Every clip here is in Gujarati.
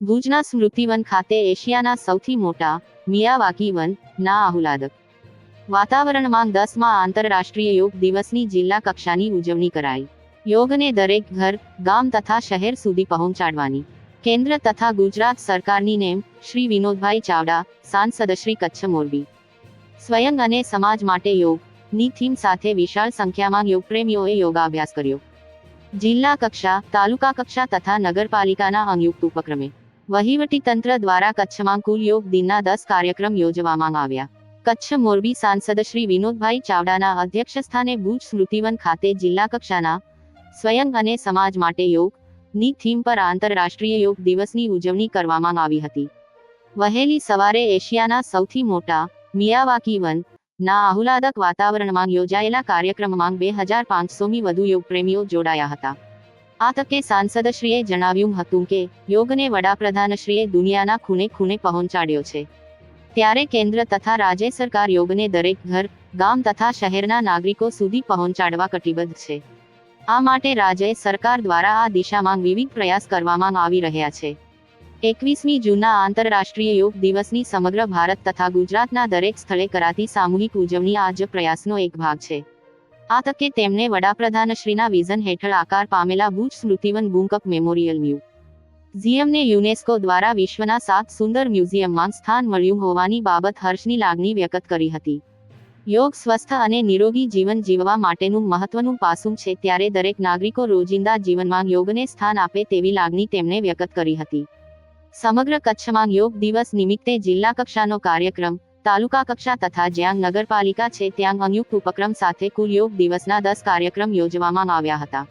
ભુજના સ્મૃતિવન ખાતે એશિયાના સૌથી મોટા મિયાવાકી વન ના આહુલાદક વાતાવરણમાં દસમા આંતરરાષ્ટ્રીય યોગ દિવસની જિલ્લા કક્ષાની ઉજવણી કરાઈ. યોગને દરેક ઘર, ગામ તથા શહેર સુધી પહોંચાડવાની. કેન્દ્ર તથા ગુજરાત સરકારની નેમ, શ્રી વિનોદભાઈ ચાવડા, સાંસદ શ્રી કચ્છ મોરબી. સ્વયં અને સમાજ માટે યોગની થીમ સાથે વિશાળ સંખ્યામાં યોગપ્રેમીઓએ યોગાભ્યાસ કર્યો. જિલ્લા કક્ષા, તાલુકા કક્ષા તથા નગરપાલિકાના અંયુક્ત ઉપક્રમે. વહીવટી તંત્ર દ્વારા કચ્છમાં કુલ યોગ દિનના દસ કાર્યક્રમ યોજવામાં આવ્યા. કચ્છ મોરબી સાંસદ શ્રી વિનોદભાઈ ચાવડાના અધ્યક્ષસ્થાને ભુજ સ્મૃતિવન ખાતે જિલ્લા કક્ષાના સ્વયં અને સમાજ માટે યોગની થીમ પર આંતરરાષ્ટ્રીય યોગ દિવસની ઉજવણી કરવામાં આવી હતી. વહેલી સવારે એશિયાના સૌથી મોટા મિયાવાકી વન ના આહલાદક વાતાવરણમાં યોજાયેલા કાર્યક્રમમાં બે હજાર પાંચસોમી વધુ યોગપ્રેમીઓ જોડાયા હતા. આ તકે સાંસદશ્રીએ જણાવ્યું હતું કે, યોગને વડાપ્રધાનશ્રીએ દુનિયાના ખૂણે ખૂણે પહોંચાડ્યો છે. ત્યારે કેન્દ્ર તથા રાજ્ય સરકાર યોગને દરેક ઘર, ગામ તથા શહેરના નાગરિકો સુધી પહોંચાડવા કટિબદ્ધ છે. આ માટે રાજ્ય સરકાર દ્વારા આ દિશામાં વિવિધ પ્રયાસ કરવામાં આવી રહ્યા છે. એકવીસમી જૂનના આંતરરાષ્ટ્રીય યોગ દિવસની સમગ્ર ભારત તથા ગુજરાતના દરેક સ્થળે કરાતી સામૂહિક ઉજવણી આ જ પ્રયાસનો એક ભાગ છે. આ તકે તેમને વડાપ્રધાનશ્રીના વિઝન હેઠળ આકાર પામેલા ભુજ સ્મૃતિવન બુંકઅપ મેમોરિયલ મ્યુ ઝીએમને યુનેસ્કો દ્વારા વિશ્વના સાત સુંદર મ્યુઝિયમમાં સ્થાન મળ્યું હોવાની બાબત હર્ષની લાગણી વ્યક્ત કરી હતી. યોગ, સ્વસ્થ અને નિરોગી જીવન જીવવા માટેનું મહત્વનું પાસું છે ત્યારે દરેક નાગરિકો રોજિંદા જીવનમાં યોગને સ્થાન આપે તેવી લાગણી તેમણે વ્યક્ત કરી હતી. સમગ્ર કચ્છમાં યોગ દિવસ નિમિત્તે જિલ્લા કક્ષાનો કાર્યક્રમ તાલુકા કક્ષા તથા જ્યાં નગરપાલિકા છે ત્યાં સંયુક્ત ઉપક્રમ સાથે કુલ યોગ દિવસના દસ કાર્યક્રમ યોજવામાં આવ્યા હતા.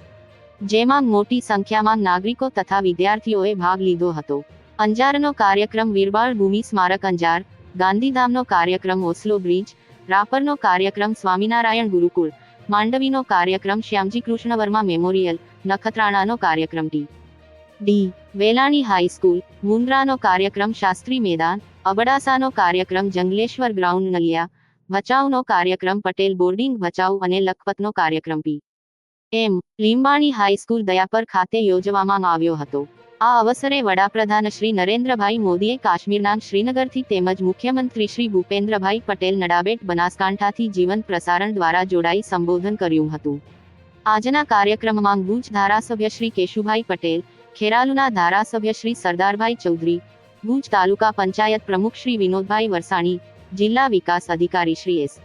જેમાં મોટી સંખ્યામાં નાગરિકો તથા વિદ્યાર્થીઓએ ભાગ લીધો હતો. અંજારનો કાર્યક્રમ વીરબાળ ભૂમિ સ્મારક અંજાર, ગાંધીધામનો કાર્યક્રમ ઓસ્લો બ્રિજ, રાપરનો કાર્યક્રમ સ્વામિનારાયણ ગુરુકુળ, માંડવીનો કાર્યક્રમ શ્યામજી કૃષ્ણ વર્મા મેમોરિયલ, નખત્રાણાનો કાર્યક્રમ T. D Velani high school મુન્દ્રાનો કાર્યક્રમ શાસ્ત્રી મેદાન અબડાસાનો કાર્યક્રમ જંગલેશ્વર ગ્રાઉન્ડ નલિયા ભચાઉનો કાર્યક્રમ પટેલ બોર્ડિંગ ભચાઉ અને લખપતનો કાર્યક્રમ પી એમ લીંબાણી હાઈસ્કૂલ દયાપર ખાતે યોજવામાં આવ્યો હતો આ અવસરે વડાપ્રધાન શ્રી નરેન્દ્રભાઈ મોદીએ કાશ્મીરના શ્રીનગરથી તેમજ મુખ્યમંત્રી શ્રી ભૂપેન્દ્રભાઈ પટેલ નડાબેટ બનાસકાંઠાથી જીવન પ્રસારણ દ્વારા જોડાઈ સંબોધન કર્યું હતું આજના કાર્યક્રમમાં ભુજ ધારાસભ્ય શ્રી કેશુભાઈ પટેલ ખેરાલુના ધારાસભ્ય શ્રી સરદારભાઈ ચૌધરી, ભુજ તાલુકા પંચાયત પ્રમુખ શ્રી વિનોદભાઈ વરસાણી, જિલ્લા વિકાસ અધિકારી શ્રી એસ.